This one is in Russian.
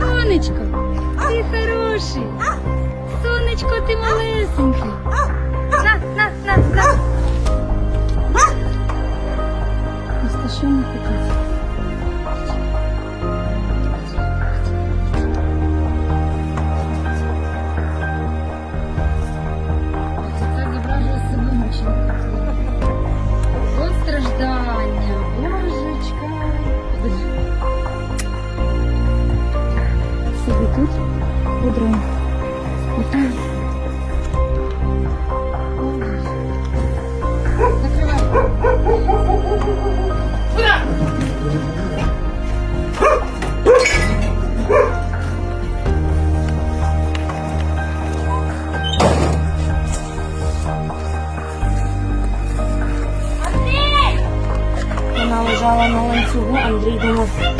Сонечко, ти хороший. Сонечко, ти малесенький. На, на, на, на. Просто що тут пудрой. Вона лежала на ланцюгу Андрей думав,